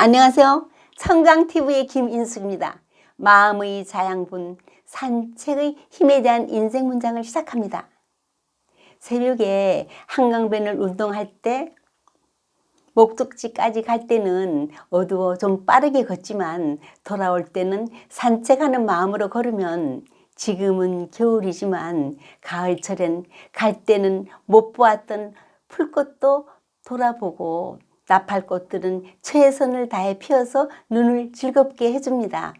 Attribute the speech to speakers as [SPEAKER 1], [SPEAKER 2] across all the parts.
[SPEAKER 1] 안녕하세요. 청강TV의 김인숙입니다. 마음의 자양분, 산책의 힘에 대한 인생 문장을 시작합니다. 새벽에 한강변을 운동할 때 목적지까지 갈 때는 어두워 좀 빠르게 걷지만 돌아올 때는 산책하는 마음으로 걸으면 지금은 겨울이지만 가을철엔 갈 때는 못 보았던 풀꽃도 돌아보고 나팔꽃들은 최선을 다해 피어서 눈을 즐겁게 해줍니다.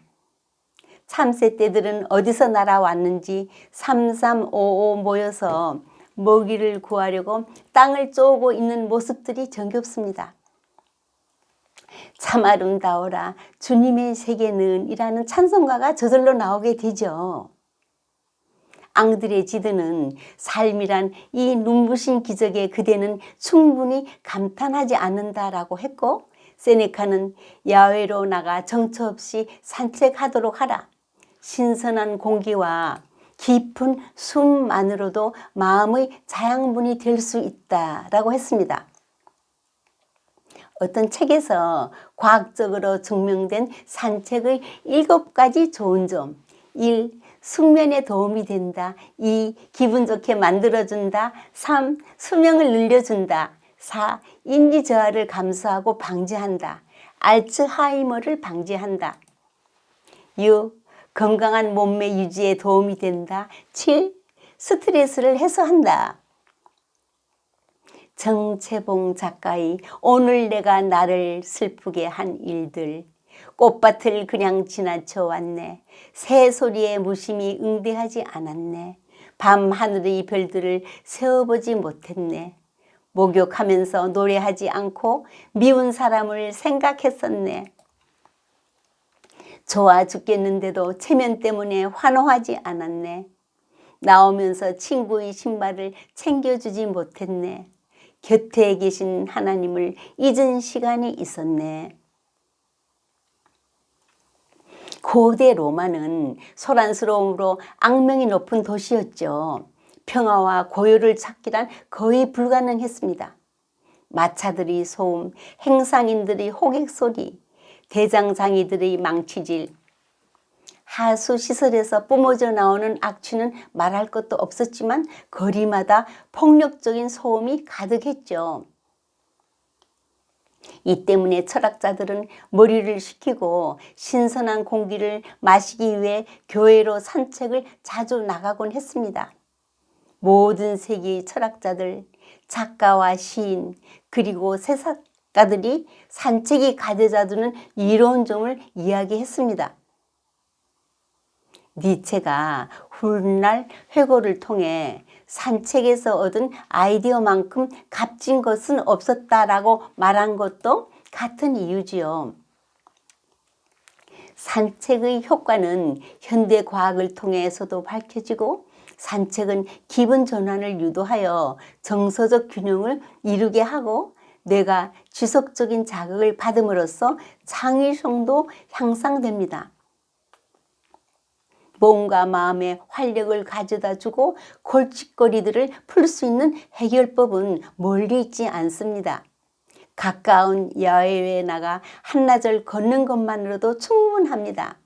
[SPEAKER 1] 참새떼들은 어디서 날아왔는지 삼삼오오 모여서 먹이를 구하려고 땅을 쪼고 있는 모습들이 정겹습니다. 참 아름다워라 주님의 세계는 이라는 찬송가가 저절로 나오게 되죠. 앙드레 지드는 삶이란 이 눈부신 기적에 그대는 충분히 감탄하지 않는다라고 했고 세네카는 야외로 나가 정처 없이 산책하도록 하라. 신선한 공기와 깊은 숨만으로도 마음의 자양분이 될 수 있다라고 했습니다. 어떤 책에서 과학적으로 증명된 산책의 일곱 가지 좋은 점. 1. 숙면에 도움이 된다. 2. 기분 좋게 만들어준다. 3. 수명을 늘려준다. 4. 인지 저하를 감소하고 방지한다. 알츠하이머를 방지한다. 6. 건강한 몸매 유지에 도움이 된다. 7. 스트레스를 해소한다. 정채봉 작가의 오늘 내가 나를 슬프게 한 일들 꽃밭을 그냥 지나쳐 왔네. 새 소리에 무심히 응대하지 않았네. 밤 하늘의 별들을 세어보지 못했네. 목욕하면서 노래하지 않고 미운 사람을 생각했었네. 좋아 죽겠는데도 체면 때문에 환호하지 않았네. 나오면서 친구의 신발을 챙겨주지 못했네. 곁에 계신 하나님을 잊은 시간이 있었네. 고대 로마는 소란스러움으로 악명이 높은 도시였죠. 평화와 고요를 찾기란 거의 불가능했습니다. 마차들이 소음, 행상인들이 호객 소리, 대장장이들의 망치질, 하수 시설에서 뿜어져 나오는 악취는 말할 것도 없었지만 거리마다 폭력적인 소음이 가득했죠. 이 때문에 철학자들은 머리를 식히고 신선한 공기를 마시기 위해 교회로 산책을 자주 나가곤 했습니다. 모든 세계의 철학자들, 작가와 시인, 그리고 세상가들이 산책이 가져다 주는 이로운 점을 이야기했습니다. 니체가 훗날 회고를 통해 산책에서 얻은 아이디어만큼 값진 것은 없었다라고 말한 것도 같은 이유지요. 산책의 효과는 현대 과학을 통해서도 밝혀지고 산책은 기분 전환을 유도하여 정서적 균형을 이루게 하고 뇌가 지속적인 자극을 받음으로써 창의성도 향상됩니다. 몸과 마음의 활력을 가져다 주고 골칫거리들을 풀 수 있는 해결법은 멀리 있지 않습니다. 가까운 야외에 나가 한나절 걷는 것만으로도 충분합니다.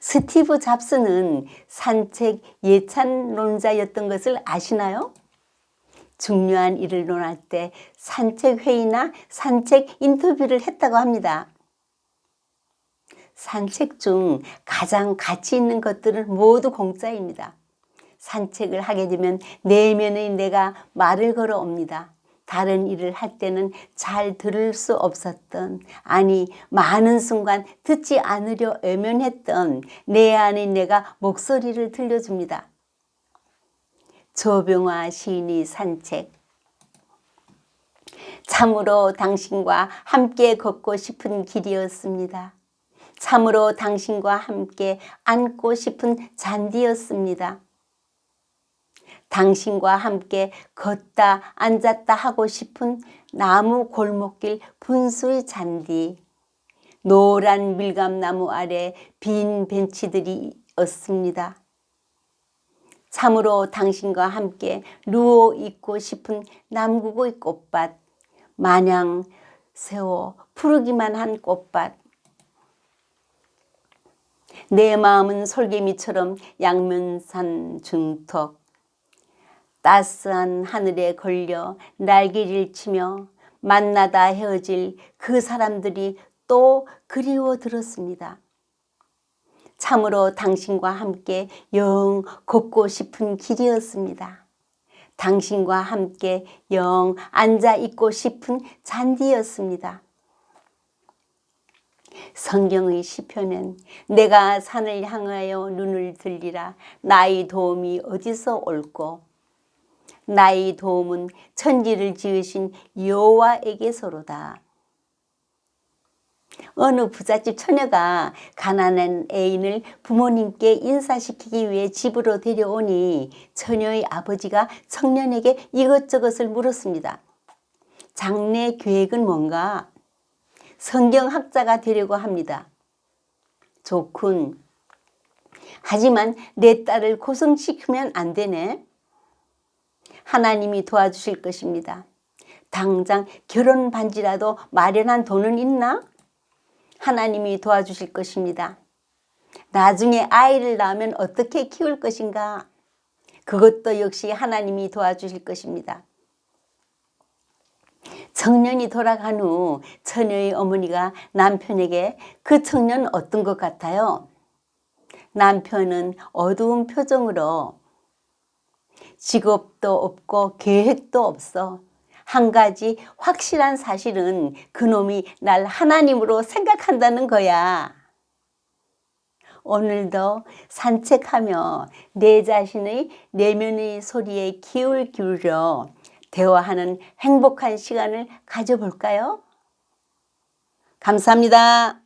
[SPEAKER 1] 스티브 잡스는 산책 예찬론자였던 것을 아시나요? 중요한 일을 논할 때 산책 회의나 산책 인터뷰를 했다고 합니다. 산책 중 가장 가치 있는 것들은 모두 공짜입니다. 산책을 하게 되면 내면의 내가 말을 걸어 옵니다. 다른 일을 할 때는 잘 들을 수 없었던, 아니, 많은 순간 듣지 않으려 외면했던 내 안의 내가 목소리를 들려줍니다. 조병화 시인이 산책. 참으로 당신과 함께 걷고 싶은 길이었습니다. 참으로 당신과 함께 안고 싶은 잔디였습니다. 당신과 함께 걷다 앉았다 하고 싶은 나무 골목길 분수의 잔디, 노란 밀감나무 아래 빈 벤치들이었습니다. 참으로 당신과 함께 누워 있고 싶은 남국의 꽃밭, 마냥 세워 푸르기만 한 꽃밭. 내 마음은 솔개미처럼 양면산 중턱. 따스한 하늘에 걸려 날개를 치며 만나다 헤어질 그 사람들이 또 그리워 들었습니다. 참으로 당신과 함께 영 걷고 싶은 길이었습니다. 당신과 함께 영 앉아 있고 싶은 잔디였습니다. 성경의 시편은 내가 산을 향하여 눈을 들리라 나의 도움이 어디서 올꼬 나의 도움은 천지를 지으신 여호와에게서로다. 어느 부잣집 처녀가 가난한 애인을 부모님께 인사시키기 위해 집으로 데려오니 처녀의 아버지가 청년에게 이것저것을 물었습니다. 장래 계획은 뭔가? 성경학자가 되려고 합니다. 좋군. 하지만 내 딸을 고생시키면 안 되네. 하나님이 도와주실 것입니다. 당장 결혼 반지라도 마련한 돈은 있나? 하나님이 도와주실 것입니다. 나중에 아이를 낳으면 어떻게 키울 것인가? 그것도 역시 하나님이 도와주실 것입니다. 청년이 돌아간 후 처녀의 어머니가 남편에게 그 청년 어떤 것 같아요? 남편은 어두운 표정으로 직업도 없고 계획도 없어. 한 가지 확실한 사실은 그놈이 날 하나님으로 생각한다는 거야. 오늘도 산책하며 내 자신의 내면의 소리에 귀를 기울여 대화하는 행복한 시간을 가져볼까요? 감사합니다.